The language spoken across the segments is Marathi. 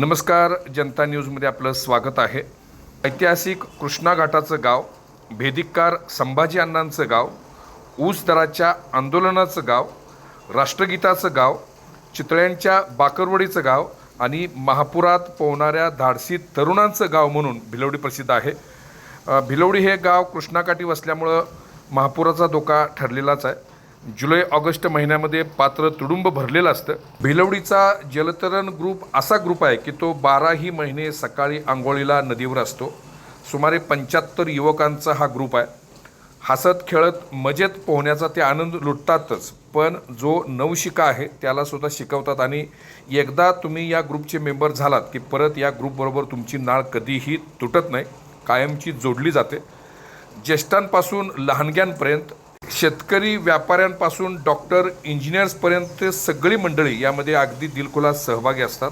नमस्कार जनता न्यूजमध्ये आपलं स्वागत आहे. ऐतिहासिक कृष्णा घाटाचं गाव भेदिककार संभाजी अण्णांचं गाव ऊस दराच्या आंदोलनाचं गाव राष्ट्रगीताचं गाव चितळ्यांच्या बाकरवडीचं गाव आणि महापुरात पोहणाऱ्या धाडसी तरुणांचं गाव म्हणून भिलवडी प्रसिद्ध आहे. भिलवडी हे गाव कृष्णाकाठी वसल्यामुळं महापुराचा धोका ठरलेलाच आहे. जुलै ऑगस्ट महिन्यामध्ये पात्र तुडुंब भरलेलं असतं. भिलवडीचा जलतरण ग्रुप असा ग्रुप आहे की तो बाराही महिने सकाळी आंघोळीला नदीवर असतो. सुमारे पंच्याहत्तर युवकांचा हा ग्रुप आहे. हसत खेळत मजेत पोहण्याचा ते आनंद लुटतातच पण जो नवशिका आहे त्याला सुद्धा शिकवतात आणि एकदा तुम्ही या ग्रुपचे मेंबर झालात की परत या ग्रुपबरोबर तुमची नाळ कधीही तुटत नाही कायमची जोडली जाते. ज्येष्ठांपासून लहानग्यांपर्यंत शेतकरी व्यापाऱ्यांपासून डॉक्टर इंजिनियर्सपर्यंत सगळी मंडळी यामध्ये अगदी दिलखुलास सहभागी असतात.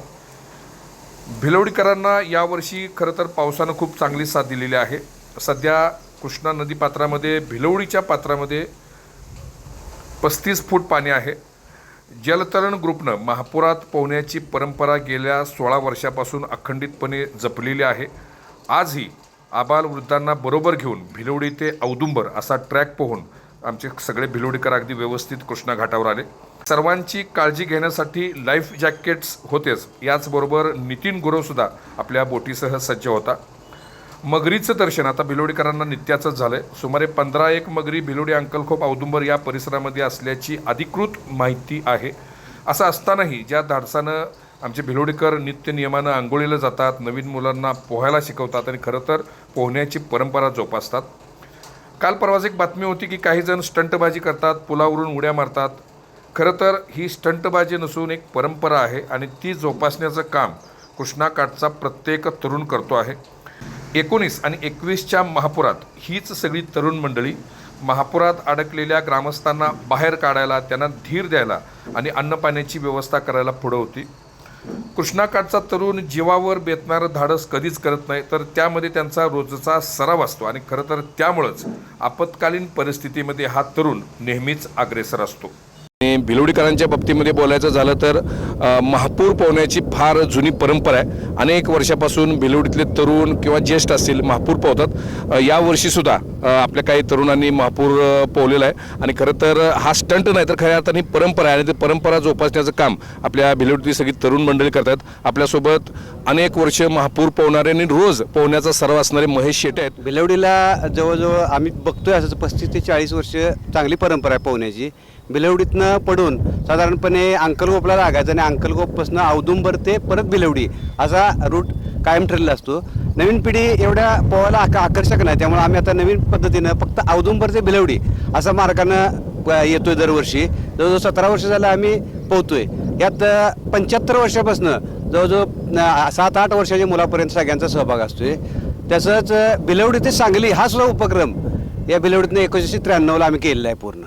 भिलवडीकरांना यावर्षी खरं तर पावसानं खूप चांगली साथ दिलेली आहे. सध्या कृष्णा नदी पात्रामध्ये भिलवडीच्या पात्रामध्ये पस्तीस फूट पाणी आहे. जलतरण ग्रुपनं महापुरात पोहण्याची परंपरा गेल्या सोळा वर्षापासून अखंडितपणे जपलेली आहे. आजही आबाल वृद्धांना बरोबर घेऊन भिलवडी ते औदुंबर असा ट्रॅक पोहून आमचे सगळे भिलोडीकर अगदी व्यवस्थित कृष्णा घाटावर आले. सर्वांची काळजी घेण्यासाठी लाईफ जॅकेट्स होतेच. याचबरोबर नितीन गुरवसुद्धा आपल्या बोटीसह सज्ज होता. मगरीचं दर्शन आता भिलोडीकरांना नित्याचंच झालंय. सुमारे पंधरा एक मगरी भिलोडी अंकलखोप औदुंबर या परिसरामध्ये असल्याची अधिकृत माहिती आहे. असं असतानाही ज्या धाडसानं आमचे भिलोडीकर नित्य नियमानं आंघोळीला जातात नवीन मुलांना पोहायला शिकवतात आणि खरं तर पोहण्याची परंपरा जोपासतात. काल परवाच एक बातमी होती की काही जण स्टंटबाजी करतात पुलावरून उड्या मारतात. खरं तर ही स्टंटबाजी नसून एक परंपरा आहे आणि ती जोपासण्याचं काम कृष्णाकाठचा प्रत्येक तरुण करतो आहे. एकोणीस आणि एकवीसच्या महापुरात हीच सगळी तरुण मंडळी महापुरात अडकलेल्या ग्रामस्थांना बाहेर काढायला त्यांना धीर द्यायला आणि अन्नपाण्याची व्यवस्था करायला पुढं होती. कृष्णाकाठचा तरुण जीवावर बेतणारं धाडस कधीच करत नाही तर त्यामध्ये त्यांचा रोजचा सराव असतो. आणि खरं तर त्यामुळंच आपत्कालीन परिस्थितीमध्ये हा तरुण नेहमीच अग्रेसर असतो. आणि भिलोडीकरांच्या बाबतीमध्ये बोलायचं झालं तर महापूर पोहण्याची फार जुनी परंपरा आहे. अनेक वर्षापासून भिलोडीतले तरुण किंवा ज्येष्ठ असतील महापूर पोहतात. यावर्षीसुद्धा आपल्या काही तरुणांनी महापूर पोवलेला पोहलेला आहे. आणि खरं तर हा स्टंट नाही तर खऱ्या अर्थाने परंपरा आहे. आणि ते परंपरा जोपासण्याचं काम आपल्या भिलोडीतली सगळी तरुण मंडळी करतात. आपल्यासोबत अनेक वर्ष महापूर पोहणारे आणि रोज पोहण्याचा सराव असणारे महेश शेटे आहेत. बिलवडीला जवळजवळ आम्ही बघतोय असं पस्तीस ते चाळीस वर्ष चांगली परंपरा आहे पोहण्याची. बिलवडीतनं पडून साधारणपणे अंकलगोपला लागायचं आणि अंकलगोपपासून औदुंबर ते परत बिलवडी असा रूट कायम ठरलेला असतो. नवीन पिढी एवढ्या पोहायला आक आकर्षक नाही. त्यामुळे आम्ही आता नवीन पद्धतीनं फक्त औदुंबर ते भिलवडी असा मार्गानं येतोय दरवर्षी. जवळजवळ सतरा वर्ष झालं आम्ही पोहतोय. यात पंच्याहत्तर वर्षापासून जवळजवळ सात आठ वर्षाच्या मुलापर्यंत सगळ्यांचा सहभाग असतोय. तसंच भिलवडी बिलवडी ते सांगली हा सुद्धा उपक्रम या बिलवडीतनं एकोणीसशे त्र्याण्णवला आम्ही केलेला आहे पूर्ण.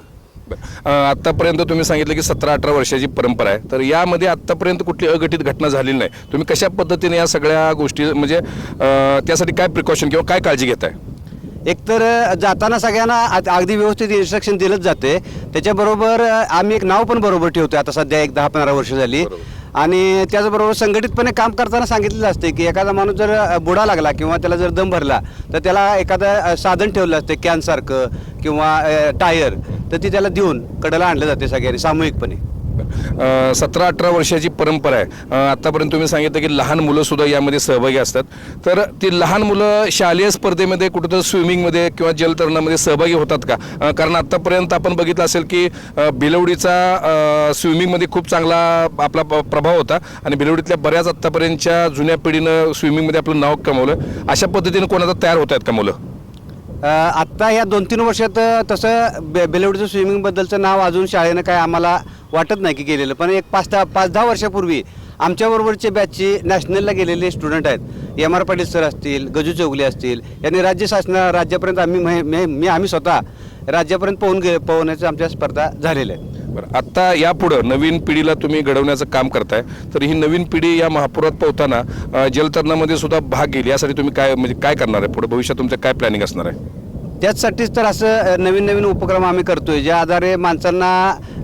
आत्तापर्यंत तुम्ही सांगितलं की सतरा अठरा वर्षाची परंपरा आहे. तर यामध्ये आत्तापर्यंत कुठली अघटित घटना झालेली नाही. तुम्ही कशा पद्धतीने या सगळ्या गोष्टी म्हणजे त्यासाठी काय प्रिकॉशन किंवा काय काळजी घेताय? एकतर जाताना सगळ्यांना अगदी व्यवस्थित इन्स्ट्रक्शन दिलंच जाते. त्याच्याबरोबर आम्ही एक नाव पण बरोबर ठेवतोय. आता सध्या एक दहा पंधरा वर्ष झाली. आणि त्याचबरोबर संघटितपणे काम करताना सांगितलेलं असते की एखादा माणूस जर बुडा लागला किंवा त्याला जर दम भरला तर त्याला एखादं साधन ठेवलं असते कॅनसारखं किंवा टायर. तर ती त्याला देऊन कडेला आणलं जाते सगळ्यांनी सामूहिकपणे. सतरा अठरा वर्षाची परंपरा आहे. आतापर्यंत आत्तापर्यंत तुम्ही सांगितलं की लहान मुलं सुद्धा यामध्ये सहभागी असतात. तर ती लहान मुलं शालेय स्पर्धेमध्ये कुठंतरी स्विमिंगमध्ये किंवा जलतरणामध्ये सहभागी होतात का? कारण आत्तापर्यंत आपण बघितलं असेल की बिलवडीचा स्विमिंगमध्ये खूप चांगला आपला प- प्रभाव होता आणि बिलवडीतल्या बऱ्याच आत्तापर्यंतच्या जुन्या पिढीनं स्विमिंगमध्ये आपलं नाव कमवलं. अशा पद्धतीने कोणाचा तयार होत आहेत का मुलं? आत्ता ह्या दोन तीन वर्षात तसं बे बेलवडीचं स्विमिंगबद्दलचं नाव अजून शाळेनं काय आम्हाला वाटत नाही की केलेलं पण एक पाच दहा पाच दहा वर्षापूर्वी आमच्याबरोबरचे बॅचचे नॅशनलला गेलेले स्टुडंट आहेत. एम आर पाटील सर असतील गजू चौगले असतील यांनी राज्य शासना राज्यापर्यंत आम्ही मे- मी आम्ही स्वतः राज्यापर्यंत पोहून गे पोहण्याच्या आमच्या स्पर्धा झालेल्या आहेत. बरं आता यापुढं नवीन पिढीला तुम्ही घडवण्याचं काम करताय तर ही नवीन पिढी या महापुरात पोहताना जलतरणामध्ये सुद्धा भाग घेईल यासाठी तुम्ही काय म्हणजे काय करणार आहे पुढे? भविष्यात तुमचं काय प्लॅनिंग असणार आहे? त्याचसाठीच तर असं नवीन नवीन उपक्रम आम्ही करतोय ज्या आधारे माणसांना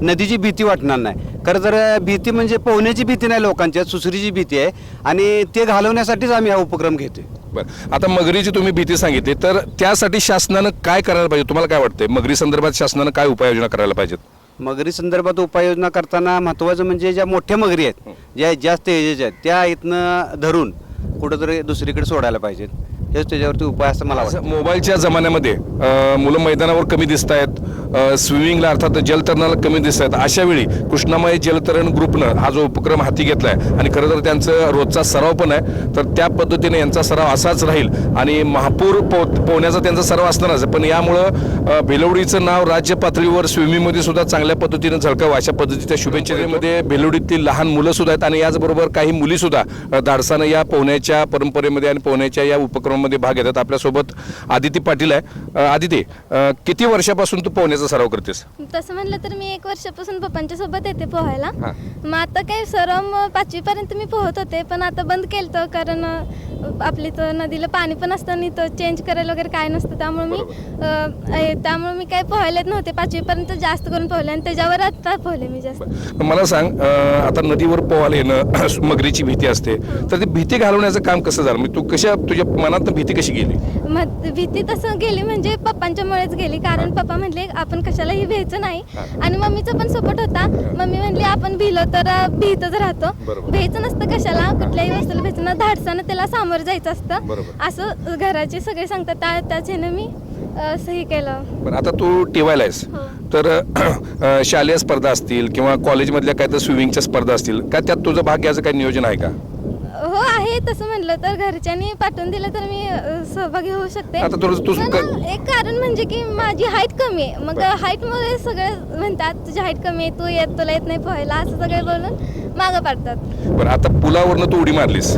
नदीची भीती वाटणार नाही. खरं तर भीती म्हणजे पोहण्याची भीती नाही लोकांच्या सुसरीची भीती आहे आणि ते घालवण्यासाठीच आम्ही हा उपक्रम घेतोय. बरं आता मगरीची तुम्ही भीती सांगितली तर त्यासाठी शासनानं काय करायला पाहिजे? तुम्हाला काय वाटतंय? मगरी संदर्भात शासनानं काय उपाययोजना करायला पाहिजेत? मगरी संदर्भात उपाययोजना करताना महत्त्वाचं म्हणजे ज्या मोठ्या मगरी आहेत ज्या जास्त एजेच्या आहेत त्या इथनं धरून कुठंतरी दुसरीकडे सोडायला पाहिजेत. हेच त्याच्यावरती उपाय असं मला वाटतं असं मोबाईलच्या जमान्यामध्ये अं, मुलं मैदानावर कमी दिसत आहेत स्विमिंगला अर्थात जलतरणाला कमी दिसत आहेत अशा वेळी कृष्णामाई जलतरण ग्रुपनं हा जो उपक्रम हाती घेतला आहे आणि खरं तर त्यांचं रोजचा सराव पण आहे तर त्या पद्धतीने यांचा सराव असाच राहील आणि महापूर पो पोहण्याचा त्यांचा सराव असणारच आहे. पण यामुळं अं, भिलवडीचं नाव राज्य पातळीवर स्विमिंगमध्ये सुद्धा चांगल्या पद्धतीनं झळकावं अशा पद्धतीच्या शुभेच्छेमध्ये भिलवडीतील लहान मुलं सुद्धा आहेत आणि याचबरोबर काही मुली सुद्धा अं, धाडसानं या पोहण्याच्या परंपरेमध्ये आणि पोहण्याच्या या उपक्रमामध्ये भाग घेतात. आपल्यासोबत आदिती पाटील आहे. आदिती किती वर्षापासून तू पोहण्याचा सराव करतेस? तसं म्हणलं तर मी एक वर्षापासून पप्पांच्या सोबत येते पोहायला. हा. मग आता काय सरम पाचवी पर्यंत मी पोहत होते पण आता बंद केलं कारण आपली तर नदीला पाणी पण असतं आणि तर चेंज करायला वगैरे काय नसतं. त्यामुळे मी त्यामुळे मी काय पोहायला येत नव्हते. पाचवी पर्यंत जास्त करून पोहले आणि त्याच्यावर आता पोहले मी जास्त. मला सांग आता नदीवर पोहायला येणं मगरीची भीती असते. तर ती भीती घालवण्याचं काम कसं झालं? म्हणजे तू कशा तुझ्या मनात भीती कशी गेली? मग भीती तसं गेली म्हणजे पप्पांच्यामुळेच गेली. कारण पप्पा म्हणले आपण कशालाही भ्यायचं नाही. आणि मम्मीचा पण सपोर्ट होता. मम्मी म्हणली आपण भिलो तर अं, भीतच राहतो. बरोबर. भ्यायचं नसतं कशाला. कुठल्याही वस्तूला भ्यायचं ना धाडसानं त्याला सामोरं जायचं असतं. असं घराचे सगळे सांगतात. त्या त्याच ह्यानं मी अं, सही केलं. बरं आता तू टीवायला आहेस हो. तर अं, शालेय स्पर्धा असतील किंवा कॉलेजमधल्या काय तर स्विमिंगच्या स्पर्धा असतील का त्यात तुझं भाग घ्यायचं काही नियोजन आहे का? हो आहे तसं म्हणलं तर घरच्यांनी पाठवून दिलं तर मी अं, सहभागी होऊ शकते. आता तुला- तू- पण, क- एक कारण म्हणजे की माझी हाईट कमी आहे. मग हाईटमुळे सगळे म्हणतात तुझी हाईट कमी आहे तू येत तुला येत नाही पोहायला असं सगळे बोलून मागं पाडतात. बरं आता पुलावरनं तू उडी मारलीस.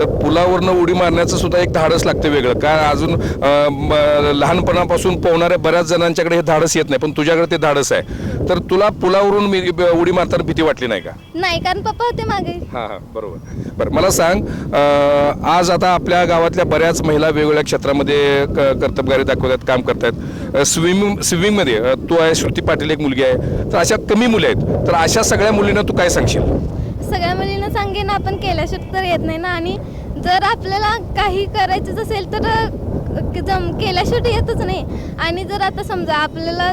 तर पुलावरनं उडी मारण्याचं सुद्धा एक धाडस लागते वेगळं. काय अजून अं, म- लहानपणापासून पोहणाऱ्या बऱ्याच जणांच्याकडे हे धाडस येत नाही पण तुझ्याकडे ते धाडस आहे. तर तुला पुलावरून मी उडी मारताना भीती वाटली नाही का? नाही कारण पप्पा होते मागे. हां हां बरोबर. बरं मला सांग अं, आज आता आपल्या गावातल्या बऱ्याच महिला वेगवेगळ्या क्षेत्रामध्ये क- कर्तबगारी दाखवतात काम करतात. स्विमिंग स्विमिंगमध्ये तू आहे श्रुती पाटील एक मुलगी आहे. तर अशा कमी मुली आहेत. तर अशा सगळ्या मुलींना तू काय सांगशील? सगळ्या मुलींना सांगेन आपण केल्याशिवाय तर येत नाही ना. आणि जर आपल्याला काही करायचंच असेल तर अ, जम केल्याशिवाय येतच नाही. आणि जर आता समजा आपल्याला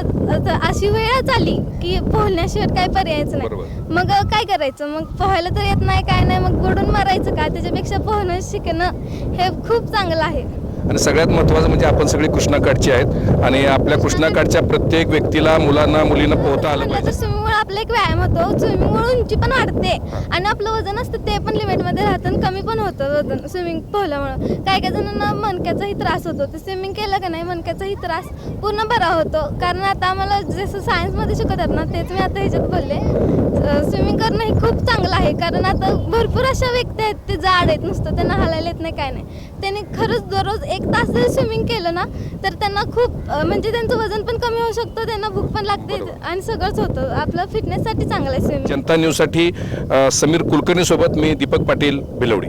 अशी वेळच आली की पोहण्याशिवाय काय पर्यायच नाही. मग काय करायचं? मग पोहायला तर येत नाही काय नाही मग बुडून मारायचं का? त्याच्यापेक्षा पोहणं शिकणं हे खूप चांगलं आहे. आणि सगळ्यात महत्त्वाचं म्हणजे आपण सगळे कृष्णाकाठचे आहेत आणि आपल्या कृष्णाकाठच्या प्रत्येक व्यक्तीला मुलांना मुलींना पोहता आलं म्हणलं तर पाहिजे. स्विमिंगमुळे आपला एक व्यायाम होतो. स्विमिंगमुळे उंची पण वाढते आणि आपलं वजन असतं ते पण लिमिटमध्ये राहतं आणि कमी पण होतं वजन स्विमिंग पोहल्यामुळं. काही काही जणांना मणक्याचाही त्रास होतो. ते स्विमिंग केलं का नाही मणक्याचाही त्रास पूर्ण बरा होतो. कारण आता आम्हाला जसं सायन्समध्ये शिकवतात ना तेच मी आता ह्याच्यात बोलले. स्विमिंग करणं हे खूप चांगलं आहे. कारण आता भरपूर अशा व्यक्ती आहेत ते जाड आहेत नुसतं त्यांना हालायला येत नाही काय नाही. त्यांनी खरंच दररोज एक तास जरी स्विमिंग केलं ना तर त्यांना खूप अं, म्हणजे त्यांचं वजन पण कमी होऊ शकतं त्यांना भूक पण लागते. आणि सगळंच होतं. आपलं फिटनेससाठी चांगलं आहे स्विमिंग जनता न्यूजसाठी अ, समीर कुलकर्णी सोबत मी दीपक पाटील भिलवडी